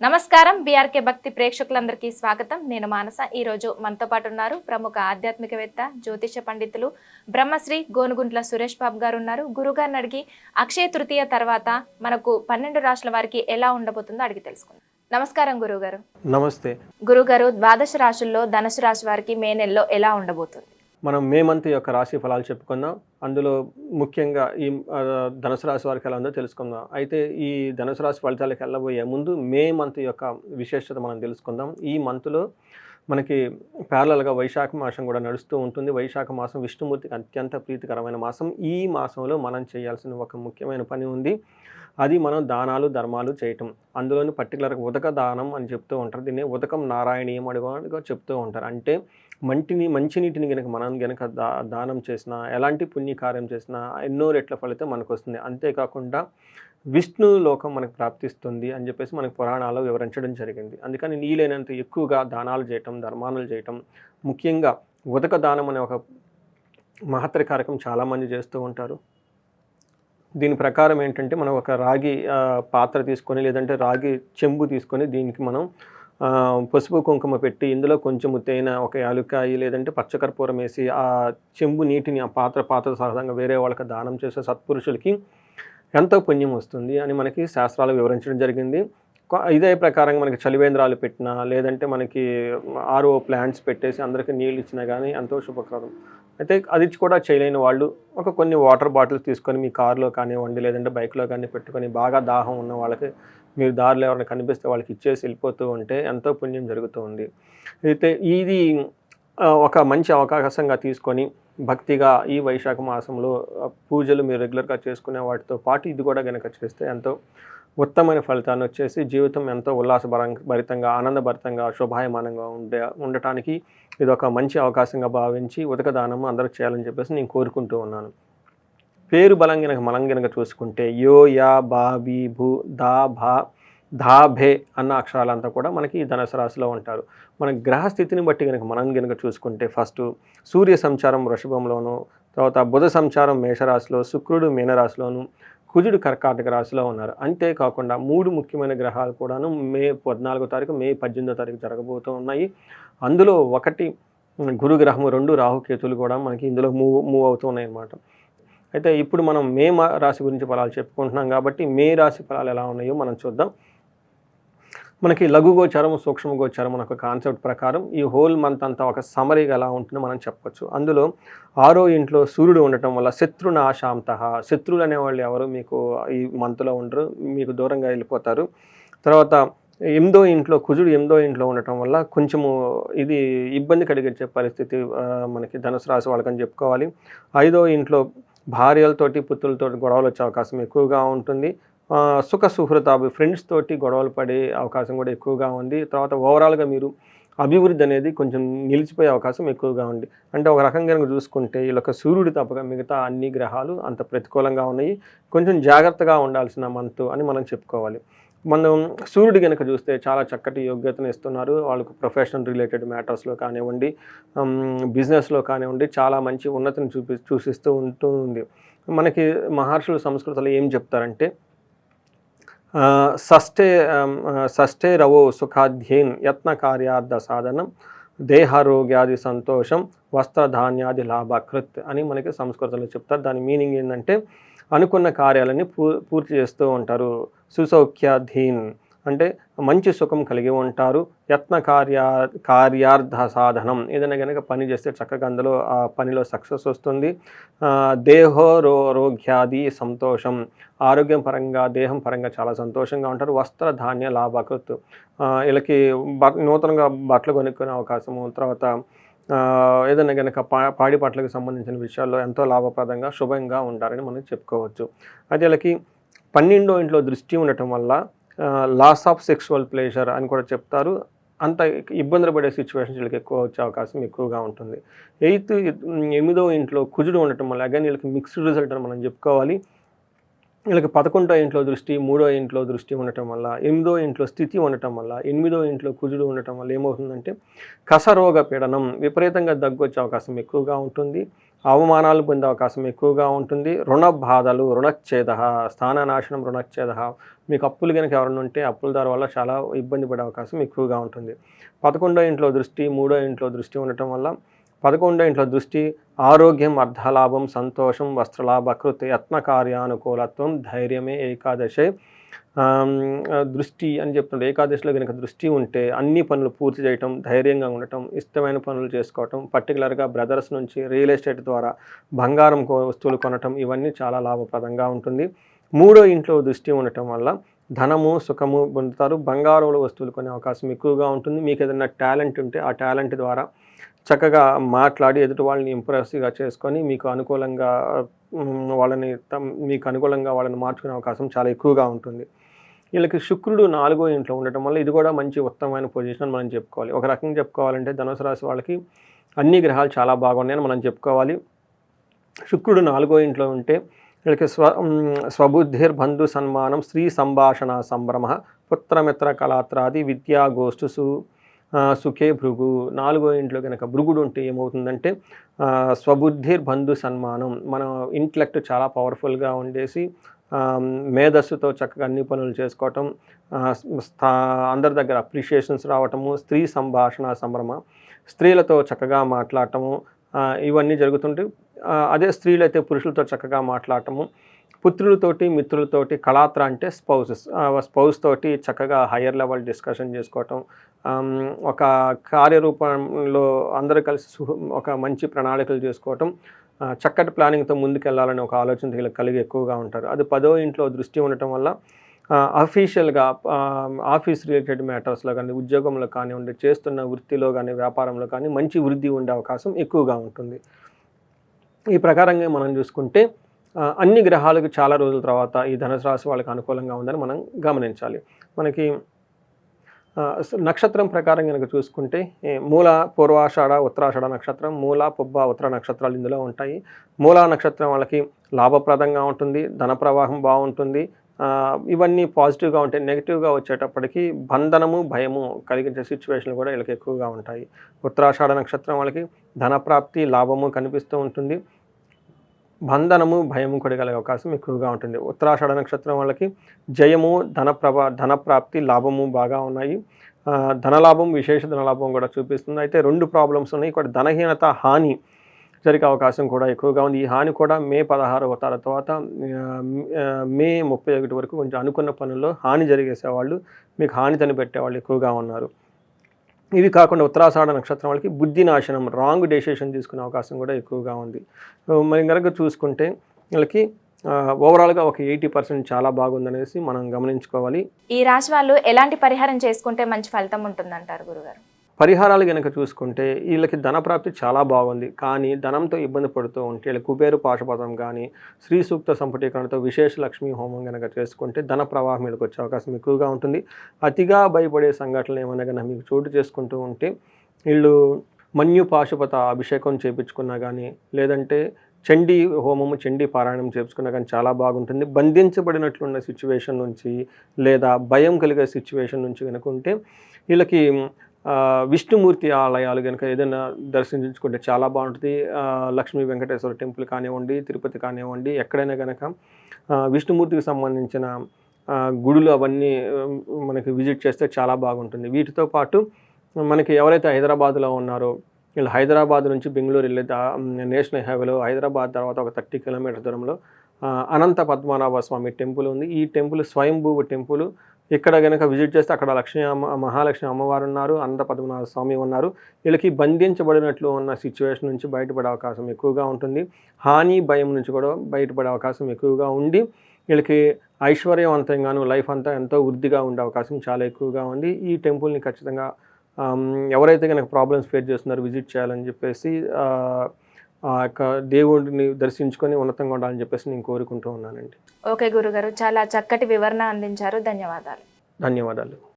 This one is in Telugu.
నమస్కారం. బీఆర్కే భక్తి ప్రేక్షకులందరికీ స్వాగతం. నేను మానస. ఈ రోజు మనతో పాటు ఉన్నారు ప్రముఖ ఆధ్యాత్మికవేత్త జ్యోతిష పండితులు బ్రహ్మశ్రీ గోనుగుంట్ల సురేష్ బాబు గారు ఉన్నారు. గురుగారిని అడిగి అక్షయ తృతీయ తర్వాత మనకు పన్నెండు రాష్ట్రాల వారికి ఎలా ఉండబోతుందో అడిగి తెలుసుకుందాం. నమస్కారం గురుగారు. నమస్తే. గురుగారు ద్వాదశ రాశుల్లో ధనుసు రాశి వారికి మే నెలలో ఎలా ఉండబోతుంది? మనం మే మంత్ యొక్క రాశి ఫలాలు చెప్పుకుందాం. అందులో ముఖ్యంగా ఈ ధనుసు రాశి వారికి ఎలా ఉందో తెలుసుకుందాం. అయితే ఈ ధనుసు రాశి ఫలితాలకు వెళ్ళబోయే ముందు మే మంత్ యొక్క విశేషత మనం తెలుసుకుందాం. ఈ మంత్లో మనకి ప్యారలల్గా వైశాఖ మాసం కూడా నడుస్తూ ఉంటుంది. వైశాఖ మాసం విష్ణుమూర్తికి అత్యంత ప్రీతికరమైన మాసం. ఈ మాసంలో మనం చేయాల్సిన ఒక ముఖ్యమైన పని ఉంది. అది మనం దానాలు ధర్మాలు చేయటం. అందులోని పర్టికులర్గా ఉదక దానం అని చెప్తూ ఉంటారు. దీన్ని ఉదకం నారాయణీయం అడుగు చెప్తూ ఉంటారు. అంటే మంటిని మంచినీటిని గనక మనం గనక దా దానం చేసినా ఎలాంటి పుణ్యకార్యం చేసినా ఎన్నో రెట్ల ఫలితం మనకు వస్తుంది అంతేకాకుండా విష్ణు లోకం మనకు ప్రాప్తిస్తుంది అని చెప్పేసి మనకు పురాణాలు వివరించడం జరిగింది. అందుకని నీలైనంత ఎక్కువగా దానాలు చేయటం ధర్మానాలు చేయటం ముఖ్యంగా ఉదక దానం అనే ఒక మహత్తర కార్యక్రమం చాలామంది చేస్తూ ఉంటారు. దీని ప్రకారం ఏంటంటే మనం ఒక రాగి పాత్ర తీసుకొని లేదంటే రాగి చెంబు తీసుకొని దీనికి మనం పసుపు కుంకుమ పెట్టి ఇందులో కొంచెం తేనె ఒక యాలుక్కాయి లేదంటే పచ్చకర్పూరం వేసి ఆ చెంబు నీటిని ఆ పాత్ర పాత్ర సహజంగా వేరే వాళ్ళకి దానం చేసే సత్పురుషులకి ఎంతో పుణ్యం వస్తుంది అని మనకి శాస్త్రాలు వివరించడం జరిగింది. ఇదే ప్రకారంగా మనకి చలివేంద్రాలు పెట్టినా లేదంటే మనకి ఆరో ప్లాంట్స్ పెట్టేసి అందరికీ నీళ్ళు ఇచ్చినా కానీ ఎంతో శుభకరం అయితే అది కూడా చేయలేని వాళ్ళు ఒక కొన్ని వాటర్ బాటిల్స్ తీసుకొని మీ కారులో కానివ్వండి లేదంటే బైక్లో కానీ పెట్టుకొని బాగా దాహం ఉన్న వాళ్ళకి మీరు దారిలో ఎవరైనా కనిపిస్తే వాళ్ళకి ఇచ్చేసి వెళ్ళిపోతూ ఉంటే ఎంతో పుణ్యం జరుగుతూ ఉంది. అయితే ఇది ఒక మంచి అవకాశంగా తీసుకొని భక్తిగా ఈ వైశాఖ మాసంలో పూజలు మీరు రెగ్యులర్గా చేసుకునే వాటితో పాటు ఇది కూడా కనుక చేస్తే ఎంతో ఉత్తమమైన ఫలితాన్ని వచ్చేసి జీవితం ఎంతో ఉల్లాసభరం భరితంగా ఆనందభరితంగా శుభాయమానంగా ఉండే ఉండటానికి ఇది ఒక మంచి అవకాశంగా భావించి ఉదక అందరూ చేయాలని చెప్పేసి నేను కోరుకుంటూ ఉన్నాను. పేరు బలం గనక మనం గనక చూసుకుంటే యో యా బా బీ భూ దా భా ధా భే అన్న అక్షరాలంతా కూడా మనకి ఈ ధనుసు రాశిలో ఉంటారు. మన గ్రహ స్థితిని బట్టి కనుక మనం కనుక చూసుకుంటే ఫస్ట్ సూర్య సంచారం వృషభంలోను తర్వాత బుధ సంచారం మేషరాశిలో శుక్రుడు మీనరాశిలోను కుజుడు కర్కాటక రాశిలో ఉన్నారు. అంతేకాకుండా మూడు ముఖ్యమైన గ్రహాలు కూడాను మే పద్నాలుగో తారీఖు మే పద్దెనిమిదో తారీఖు జరగబోతూ ఉన్నాయి. అందులో ఒకటి గురుగ్రహము రెండు రాహుకేతులు కూడా మనకి ఇందులో మూవ్ మూవ్ అవుతూ ఉన్నాయన్నమాట. అయితే ఇప్పుడు మనం మే మా- రాశి గురించి ఫలాలు చెప్పుకుంటున్నాం కాబట్టి మే రాశి ఫలాలు ఎలా ఉన్నాయో మనం చూద్దాం. మనకి లఘు గోచారం సూక్ష్మ గోచారం అనే ఒక కాన్సెప్ట్ ప్రకారం ఈ హోల్ మంత్ అంతా ఒక సమరీగా ఎలా ఉంటుందో మనం చెప్పొచ్చు. అందులో ఆరో ఇంట్లో సూర్యుడు ఉండటం వల్ల శత్రునాశాంత శత్రువులు అనేవాళ్ళు ఎవరు? మీకు ఈ మంత్లో ఉండరు మీకు దూరంగా వెళ్ళిపోతారు. తర్వాత ఎనిమిదో ఇంట్లో కుజుడు ఎనిమిదో ఇంట్లో ఉండటం వల్ల కొంచెము ఇది ఇబ్బంది కలిగించే పరిస్థితి మనకి ధనుసు రాశి వాళ్ళకని చెప్పుకోవాలి. ఐదో ఇంట్లో భార్యలతోటి పుత్రులతోటి గొడవలు వచ్చే అవకాశం ఎక్కువగా ఉంటుంది. సుఖ సుహృతాభి ఫ్రెండ్స్ తోటి గొడవలు పడే అవకాశం కూడా ఎక్కువగా ఉంది. తర్వాత ఓవరాల్గా మీరు అభివృద్ధి అనేది కొంచెం నిలిచిపోయే అవకాశం ఎక్కువగా ఉంది. అంటే ఒక రకంగా కనుక చూసుకుంటే వీళ్ళొక సూర్యుడు తప్పక మిగతా అన్ని గ్రహాలు అంత ప్రతికూలంగా ఉన్నాయి. కొంచెం జాగ్రత్తగా ఉండాల్సిన మంత్ అని మనం చెప్పుకోవాలి. మనం సూర్యుడు కనుక చూస్తే చాలా చక్కటి యోగ్యతను ఇస్తున్నారు. వాళ్ళకు ప్రొఫెషనల్ రిలేటెడ్ మ్యాటర్స్లో కానివ్వండి బిజినెస్లో కానివ్వండి చాలా మంచి ఉన్నతిని చూపి చూసిస్తూ ఉంటుంది మనకి మహర్షులు సంస్కృతిలో ఏం చెప్తారంటే షష్ఠే షష్ఠే రవో సుఖాధ్యేన్ యత్న కార్యార్థ సాధనం దేహారోగ్యాది సంతోషం వస్త్రధాన్యాది లాభకృత్ అని మనకి సంస్కృతంలో చెప్తారు. దాని మీనింగ్ ఏంటంటే అనుకున్న కార్యాలని పూ పూర్తి చేస్తూ ఉంటారు. సుసౌఖ్యాధీన్ అంటే మంచి సుఖం కలిగి ఉంటారు. యత్న కార్యా కార్యార్థ సాధనం. ఏదైనా కనుక పని చేస్తే చక్కగా అందులో ఆ పనిలో సక్సెస్ వస్తుంది. దేహో రో రోగ్యాది సంతోషం. ఆరోగ్యం పరంగా దేహం పరంగా చాలా సంతోషంగా ఉంటారు. వస్త్ర ధాన్య లాభకృత్. వీళ్ళకి బ నూతనంగా బట్టలు కొనుక్కునే అవకాశము తర్వాత ఏదైనా కనుక పా పాడి పాటలకు సంబంధించిన విషయాల్లో ఎంతో లాభప్రదంగా శుభంగా ఉంటారని మనం చెప్పుకోవచ్చు. అయితే వీళ్ళకి పన్నెండో ఇంట్లో దృష్టి ఉండటం వల్ల లాస్ ఆఫ్ సెక్షువల్ ప్లేజర్ అని కూడా చెప్తారు. అంత ఇబ్బందులు పడే సిచ్యువేషన్స్ వీళ్ళకి ఎక్కువ వచ్చే అవకాశం ఎక్కువగా ఉంటుంది. ఎయిత్ ఎనిమిదో ఇంట్లో కుజుడు ఉండటం వల్ల అగైన్ వీళ్ళకి మిక్స్డ్ రిజల్ట్ అని మనం చెప్పుకోవాలి. వీళ్ళకి పదకొండో ఇంట్లో దృష్టి మూడో ఇంట్లో దృష్టి ఉండటం వల్ల ఎనిమిదో ఇంట్లో స్థితి ఉండటం వల్ల ఎనిమిదో ఇంట్లో కుజుడు ఉండటం వల్ల ఏమవుతుందంటే కసరోగ పీడనం విపరీతంగా దగ్గు వచ్చే అవకాశం ఎక్కువగా ఉంటుంది అవమానాలు పొందే అవకాశం ఎక్కువగా ఉంటుంది రుణ బాధలు రుణచ్ఛేద స్థాననాశనం రుణచ్ఛేద మీకు అప్పులు కనుక ఎవరైనా ఉంటే అప్పుల దారి వల్ల చాలా ఇబ్బంది పడే అవకాశం ఎక్కువగా ఉంటుంది. పదకొండో ఇంట్లో దృష్టి మూడో ఇంట్లో దృష్టి ఉండటం వల్ల పదకొండో ఇంట్లో దృష్టి ఆరోగ్యం అర్ధలాభం సంతోషం వస్త్రలాభ కృతి యత్నకార్యానుకూలత్వం ధైర్యమే ఏకాదశే. దృష్టి అని చెప్తుంటే ఏకాదశిలో కనుక దృష్టి ఉంటే అన్ని పనులు పూర్తి చేయటం ధైర్యంగా ఉండటం ఇష్టమైన పనులు చేసుకోవటం పర్టికులర్గా బ్రదర్స్ నుంచి రియల్ ఎస్టేట్ ద్వారా బంగారం వస్తువులు కొనటం ఇవన్నీ చాలా లాభప్రదంగా ఉంటుంది. మూడో ఇంట్లో దృష్టి ఉండటం వల్ల ధనము సుఖము పొందుతారు. బంగారంలో వస్తువులు కొనే అవకాశం ఎక్కువగా ఉంటుంది. మీకు ఏదైనా టాలెంట్ ఉంటే ఆ టాలెంట్ ద్వారా చక్కగా మాట్లాడి ఎదుటి వాళ్ళని ఇంప్రెస్గా చేసుకొని మీకు అనుకూలంగా వాళ్ళని మీకు అనుకూలంగా వాళ్ళని మార్చుకునే అవకాశం చాలా ఎక్కువగా ఉంటుంది. వీళ్ళకి శుక్రుడు నాలుగో ఇంట్లో ఉండటం వల్ల ఇది కూడా మంచి ఉత్తమమైన పొజిషన్ అని మనం చెప్పుకోవాలి. ఒక రకంగా చెప్పుకోవాలంటే ధనుసు రాశి వాళ్ళకి అన్ని గ్రహాలు చాలా బాగున్నాయని మనం చెప్పుకోవాలి. శుక్రుడు నాలుగో ఇంట్లో ఉంటే వీళ్ళకి స్వ స్వబుద్ధిర్ బంధు సన్మానం స్త్రీ సంభాషణ సంభ్రమ పుత్రమిత్ర కళాత్రాది విద్యా గోష్ఠుసు సుఖే భృగు. నాలుగో ఇంట్లో కనుక భృగుడు ఉంటే ఏమవుతుందంటే స్వబుద్ధిర్ బంధు సన్మానం. మన ఇంటలెక్ట్ చాలా పవర్ఫుల్గా ఉండేసి మేధస్సుతో చక్కగా అన్ని పనులు చేసుకోవటం స్థా అందరి దగ్గర అప్రిషియేషన్స్ రావటము స్త్రీ సంభాషణ సంభ్రమ స్త్రీలతో చక్కగా మాట్లాడటము ఇవన్నీ జరుగుతుంటే అదే స్త్రీలైతే పురుషులతో చక్కగా మాట్లాడటము పుత్రులతోటి మిత్రులతోటి కళాత్ర అంటే స్పౌసెస్ స్పౌస్ తోటి చక్కగా హయ్యర్ లెవెల్ డిస్కషన్ చేసుకోవటం ఒక కార్యరూపంలో అందరూ కలిసి ఒక మంచి ప్రణాళికలు చేసుకోవటం చక్కటి ప్లానింగ్తో ముందుకెళ్ళాలని ఒక ఆలోచన వీళ్ళకి కలిగి ఎక్కువగా ఉంటారు. అది పదో ఇంట్లో దృష్టి ఉండటం వల్ల అఫీషియల్గా ఆఫీస్ రిలేటెడ్ మ్యాటర్స్లో కానీ ఉద్యోగంలో కానివ్వండి చేస్తున్న వృత్తిలో కానీ వ్యాపారంలో కానీ మంచి వృద్ధి ఉండే అవకాశం ఎక్కువగా ఉంటుంది. ఈ ప్రకారంగా మనం చూసుకుంటే అన్ని గ్రహాలకు చాలా రోజుల తర్వాత ఈ ధనుసు రాశి వాళ్ళకి అనుకూలంగా ఉందని మనం గమనించాలి. మనకి నక్షత్రం ప్రకారం కనుక చూసుకుంటే మూల పూర్వాషాఢ ఉత్తరాషాఢ నక్షత్రం మూల పుబ్బ ఉత్తర నక్షత్రాలు ఇందులో ఉంటాయి. మూల నక్షత్రం వాళ్ళకి లాభప్రదంగా ఉంటుంది ధన ప్రవాహం బాగుంటుంది. ఇవన్నీ పాజిటివ్గా ఉంటాయి నెగిటివ్గా వచ్చేటప్పటికి బంధనము భయము కలిగించే సిచ్యువేషన్లు కూడా వీళ్ళకి ఎక్కువగా ఉంటాయి. ఉత్తరాషాఢ నక్షత్రం వాళ్ళకి ధనప్రాప్తి లాభము కనిపిస్తూ ఉంటుంది. బంధనము భయము కూడా అవకాశం ఎక్కువగా ఉంటుంది. ఉత్తరాషాఢ నక్షత్రం వాళ్ళకి జయము ధనప్రభ ధనప్రాప్తి లాభము బాగా ఉన్నాయి. ధనలాభం విశేష ధనలాభం కూడా చూపిస్తుంది. అయితే రెండు ప్రాబ్లమ్స్ ఉన్నాయి. ఇక్కడ ధనహీనత హాని జరిగే అవకాశం కూడా ఎక్కువగా ఉంది. ఈ హాని కూడా మే పదహారవ తారీఖు తర్వాత మే ముప్పై ఒకటి వరకు కొంచెం అనుకున్న పనుల్లో హాని జరిగేసేవాళ్ళు మీకు హాని తనిపెట్టేవాళ్ళు ఎక్కువగా ఉన్నారు. ఇవి కాకుండా ఉత్తరాషాఢ నక్షత్రం వాళ్ళకి బుద్ధి నాశనం రాంగ్ డెసిషన్ తీసుకునే అవకాశం కూడా ఎక్కువగా ఉంది. మరి మనం కనుక చూసుకుంటే వీళ్ళకి ఓవరాల్గా ఒక ఎయిటీ పర్సెంట్ చాలా బాగుందనేసి మనం గమనించుకోవాలి. ఈ రాశి వాళ్ళు ఎలాంటి పరిహారం చేసుకుంటే మంచి ఫలితం ఉంటుందంటారు గురుగారు? పరిహారాలు కనుక చూసుకుంటే వీళ్ళకి ధనప్రాప్తి చాలా బాగుంది. కానీ ధనంతో ఇబ్బంది పడుతూ ఉంటే వీళ్ళకి కుబేరు పాశపదం కానీ శ్రీ సూక్త సంపుటీకరణతో విశేష లక్ష్మీ హోమం కనుక చేసుకుంటే ధన ప్రవాహం వీళ్ళకి వచ్చే అవకాశం ఎక్కువగా ఉంటుంది. అతిగా భయపడే సంఘటనలు ఏమైనా కనుక మీకు చోటు చేసుకుంటూ ఉంటే వీళ్ళు మన్యు పాశుపత అభిషేకం చేపించుకున్నా కానీ లేదంటే చండీ హోమము చండీ పారాయణం చేసుకున్నా కానీ చాలా బాగుంటుంది. బంధించబడినట్లున్న సిచ్యువేషన్ నుంచి లేదా భయం కలిగే సిచ్యువేషన్ నుంచి కనుక ఉంటే వీళ్ళకి విష్ణుమూర్తి ఆలయాలు కనుక ఏదైనా దర్శించుకుంటే చాలా బాగుంటుంది. లక్ష్మీ వెంకటేశ్వర టెంపుల్ కానివ్వండి తిరుపతి కానివ్వండి ఎక్కడైనా కనుక విష్ణుమూర్తికి సంబంధించిన గుడులు అవన్నీ మనకి విజిట్ చేస్తే చాలా బాగుంటుంది. వీటితో పాటు మనకి ఎవరైతే హైదరాబాద్లో ఉన్నారో వీళ్ళు హైదరాబాద్ నుంచి బెంగళూరు వెళ్ళే నేషనల్ హైవేలో హైదరాబాద్ తర్వాత ఒక థర్టీ కిలోమీటర్ దూరంలో అనంత పద్మనాభ స్వామి టెంపుల్ ఉంది. ఈ టెంపుల్ స్వయంభూ టెంపుల్ ఇక్కడ కనుక విజిట్ చేస్తే అక్కడ లక్ష్మీ అమ్మ మహాలక్ష్మి అమ్మవారు ఉన్నారు అనంత పద్మనాభ స్వామి ఉన్నారు. వీళ్ళకి బంధించబడినట్లు ఉన్న సిచ్యువేషన్ నుంచి బయటపడే అవకాశం ఎక్కువగా ఉంటుంది. హాని భయం నుంచి కూడా బయటపడే అవకాశం ఎక్కువగా ఉండి వీళ్ళకి ఐశ్వర్యవంతంగాను లైఫ్ అంతా ఎంతో వృద్ధిగా ఉండే అవకాశం చాలా ఎక్కువగా ఉంది. ఈ టెంపుల్ని ఖచ్చితంగా ఎవరైతే కనుక ప్రాబ్లమ్స్ ఫేస్ చేస్తున్నారో విజిట్ చేయాలని చెప్పేసి ఆ యొక్క దేవుడిని దర్శించుకొని ఉన్నతంగా ఉండాలని చెప్పేసి నేను కోరుకుంటూ ఉన్నానండి. ఓకే గురుగారు చాలా చక్కటి వివరణ అందించారు. ధన్యవాదాలు. ధన్యవాదాలు.